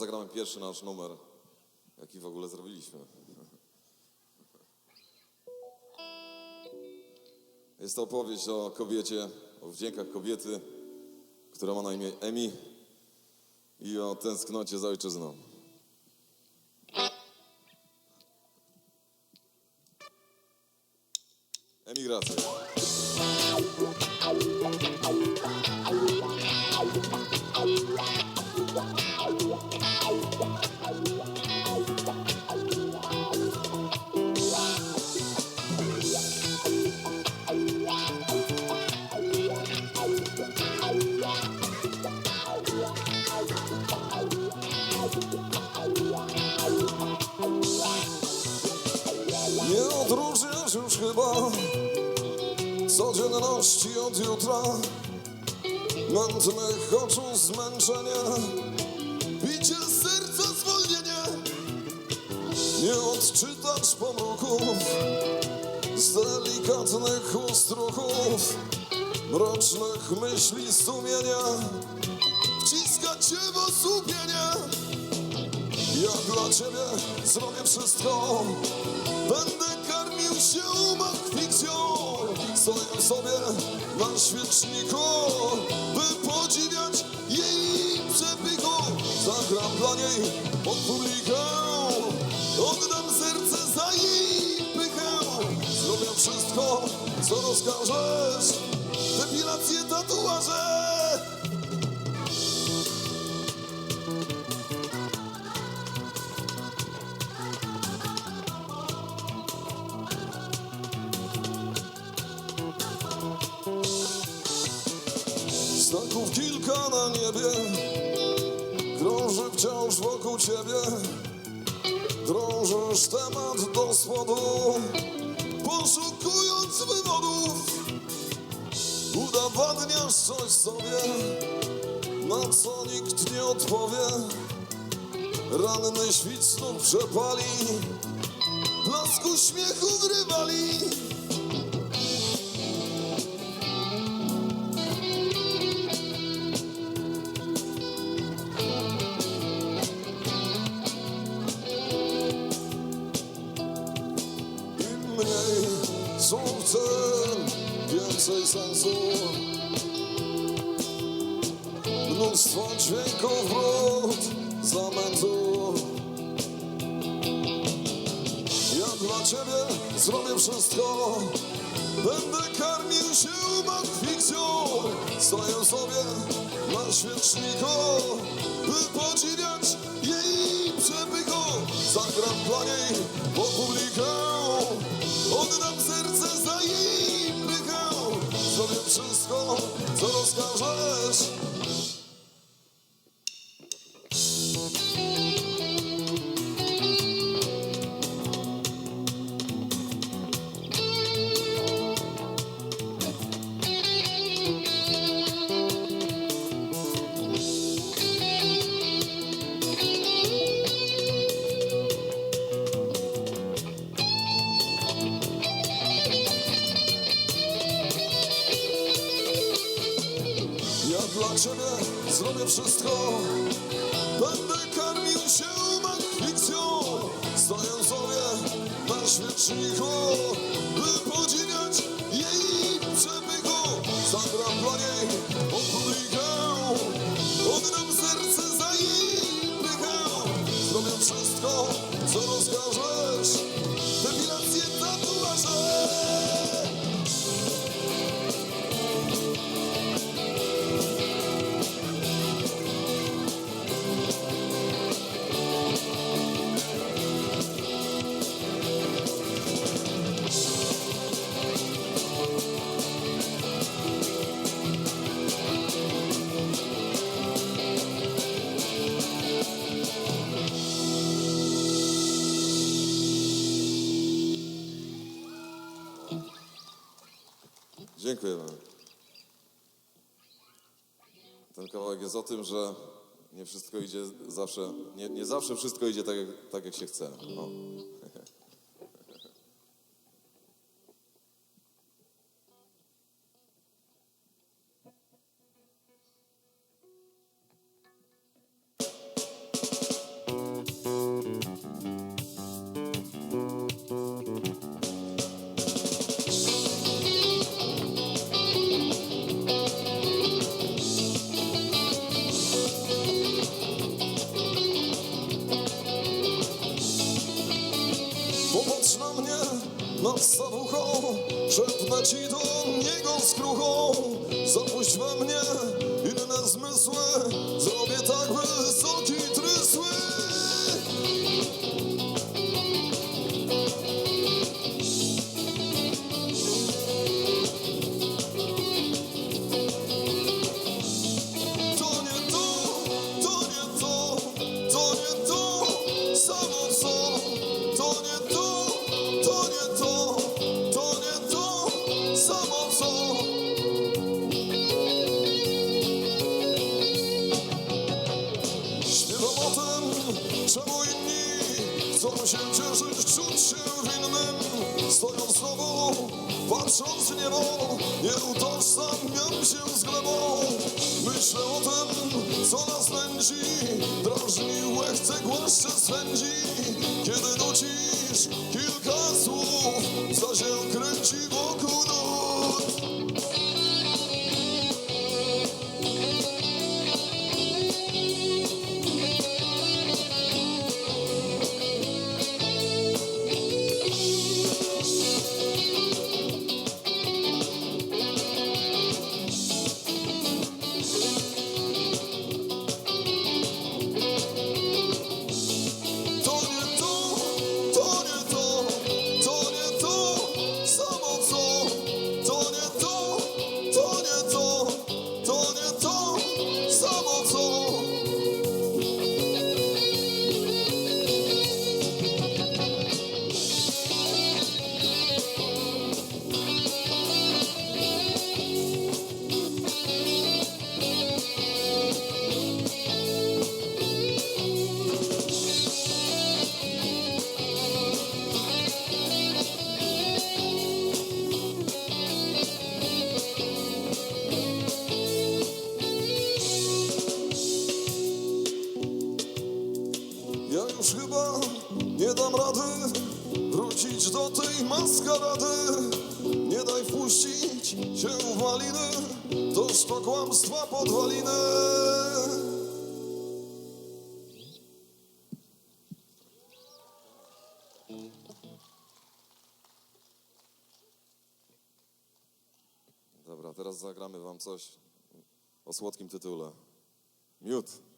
zagramy pierwszy nasz numer, jaki w ogóle zrobiliśmy. Jest to opowieść o kobiecie, o wdziękach kobiety, która ma na imię Emi i o tęsknocie za ojczyzną. Emigracja. Codzienności od jutra Mętnych oczu zmęczenie Bicie serca zwolnienie. Nie odczytasz pomruków Z delikatnych ust ruchów Mrocznych myśli sumienia Wciska cię w osłupienie. Ja dla ciebie zrobię wszystko. Będę karmił się makfikcją Stoję sobie na świeczniku By podziwiać jej przepychu Zagram dla niej pod publikę Oddam serce za jej pychę. Zrobię wszystko, co rozkażesz. Depilacje, tatuaże Znaków kilka na niebie Krąży wciąż wokół ciebie. Drążysz temat do spodu Poszukując wywodów. Udowadniasz coś sobie Na co nikt nie odpowie. Ranny świt znów przepali Blask uśmiechu wrywali. Im Mnóstwo dźwięków wrót, zamętu Ja dla ciebie zrobię wszystko Będę karmił się makfikcją Stoję sobie na świeczniku By podziwiać jej przepychu. Zagram dla niej po publikę Oddam serce za jej pychę Zrobię wszystko, co rozkażesz wszystko. Będę karmił się makfikcją Stoję sobie na świeczniku Dziękuję wam. Ten kawałek jest o tym, że nie wszystko idzie zawsze, nie, nie zawsze wszystko idzie tak, jak- tak jak się chce. O. другом, запущу во мне się cieszyć, czuć się winnym. Stojąc znowu, patrząc w niebo, nie utożsamiam się z glebą. Myślę o tym, co nas nęci, drażni łechce, głaszcze swędzi. Kiedy nucisz kilka słów, się kręci wokół Ja już chyba nie dam rady wrócić do tej maskarady. Nie daj wpuścić się w maliny, toż to kłamstwa podwaliny. Dobra, teraz zagramy wam coś o słodkim tytule. Miód.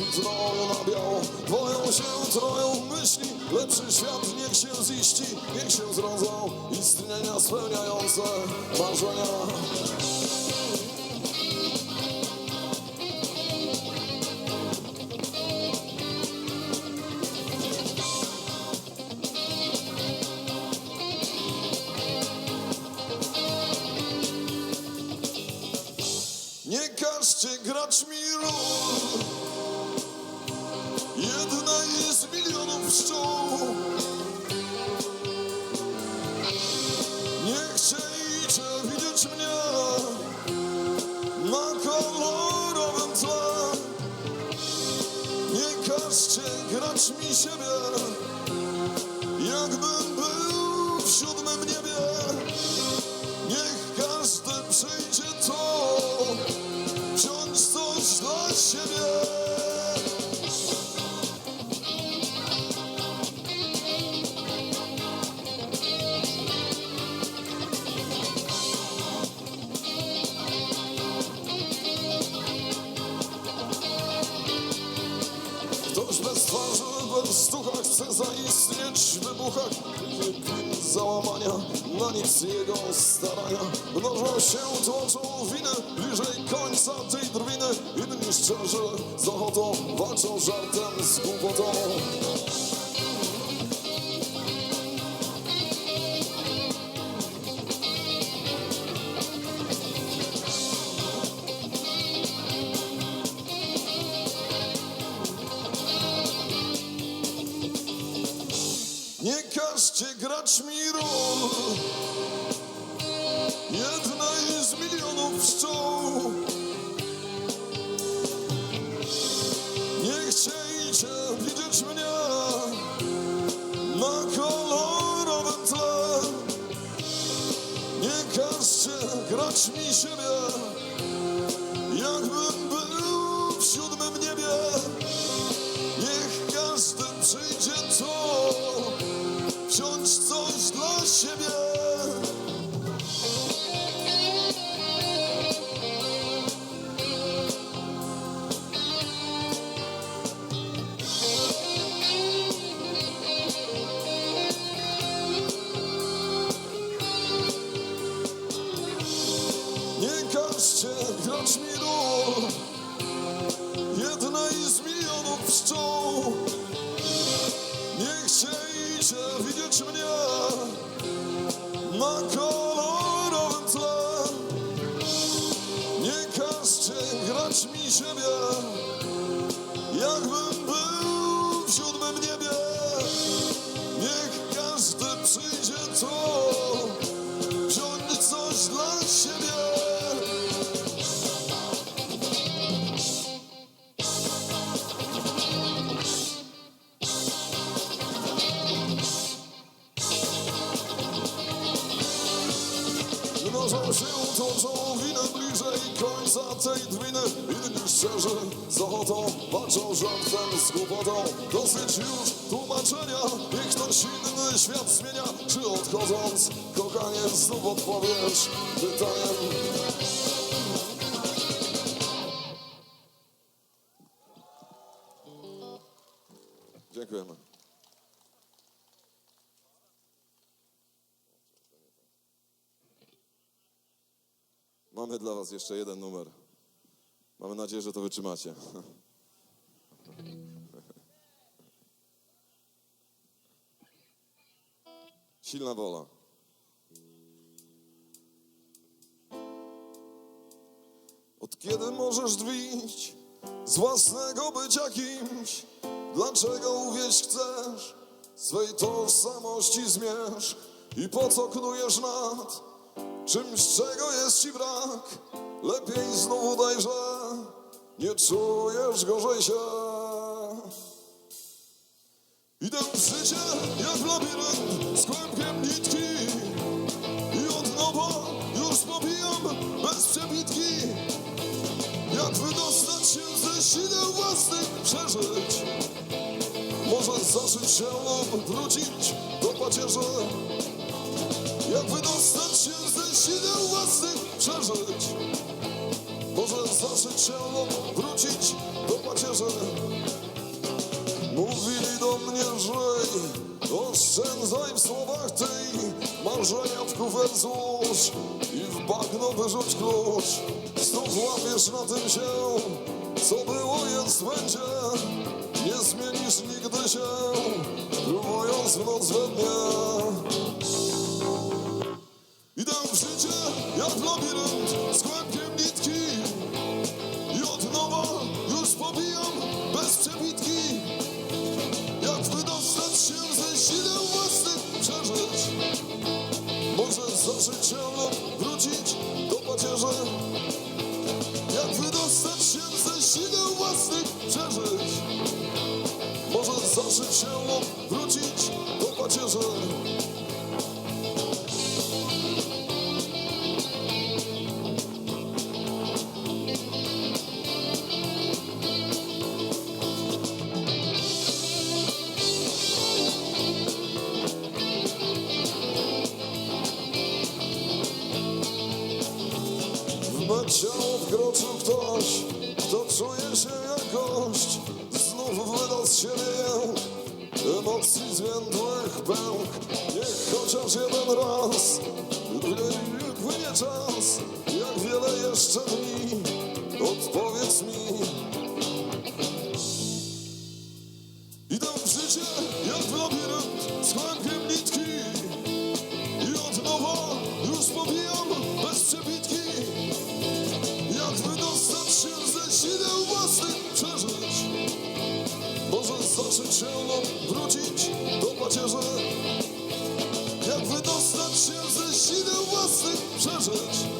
Rozkwitnął na biało. Dwoją się, troją myśli, lepszy świat niech się ziści, niech się zrodzą istnienia spełniające marzenia. Chce zaistnieć w wybuchach załamania, na nic jego starania. Mnożą się, tłoczą winy bliżej końca tej drwiny. Inni szczerzy z ochotą walczą żartem z głupotą wreszcie grać mi ról Jedna z milionów pszczół. Nie chciejcie widzieć mnie Na kolorowym tle. Nie każcie grać mi się mi Inni szczerzy z ochotą walczą rządem z głupotą. Dosyć już tłumaczenia, niech ktoś inny świat zmienia. Czy odchodząc, kochanie, znów odpowiesz pytaniem. Dziękujemy. Mamy dla Was jeszcze jeden numer. Mamy nadzieję, że to wytrzymacie. Silna wola. Od kiedy możesz dwić z własnego bycia kimś? Dlaczego uwieść chcesz swej tożsamości zmierz? I po co knujesz nad czymś, czego jest ci brak? Lepiej znów udaj, że nie czujesz gorzej się. Idę w życie jak labirynt z kłębkiem nitki i od nowa już pobijam bez przebitki. Jak wydostać się ze sideł własnych przeżyć? Może zaszyć się lub wrócić do pacierzy? Jak wydostać się ze sideł własnych przeżyć? Lub wrócić do pacierzy? Mówili do mnie, żyj, oszczędzaj w słowach tej Marzenia w kufer złóż i w bagno wyrzuć klucz. Znów łapiesz na tym się, co było jest będzie. Nie zmienisz nigdy się, próbując w noc we Idę w życie jak labirynt Lub wrócić do pacierzy Jak wydostać się ze sideł własnych przeżyć. Może zaszyć się wrócić wkroczył ktoś, kto czuje się jak gość. Znów wyda z siebie emocji zwiędłych pęk. Niech chociaż jeden raz płynie, płynie czas, jak wiele jeszcze dni. Własnych przeżyć?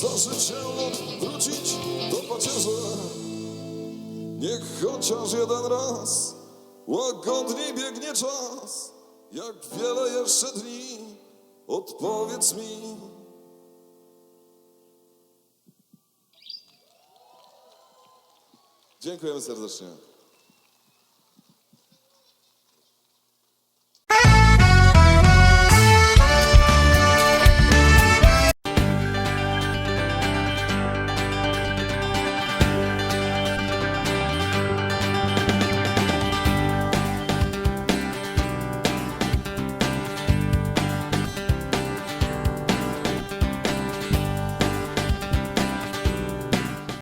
Zacząć się lub wrócić do pacierzy? Niech chociaż jeden raz łagodniej biegnie czas, jak wiele jeszcze dni. odpowiedz mi. Dziękujemy serdecznie.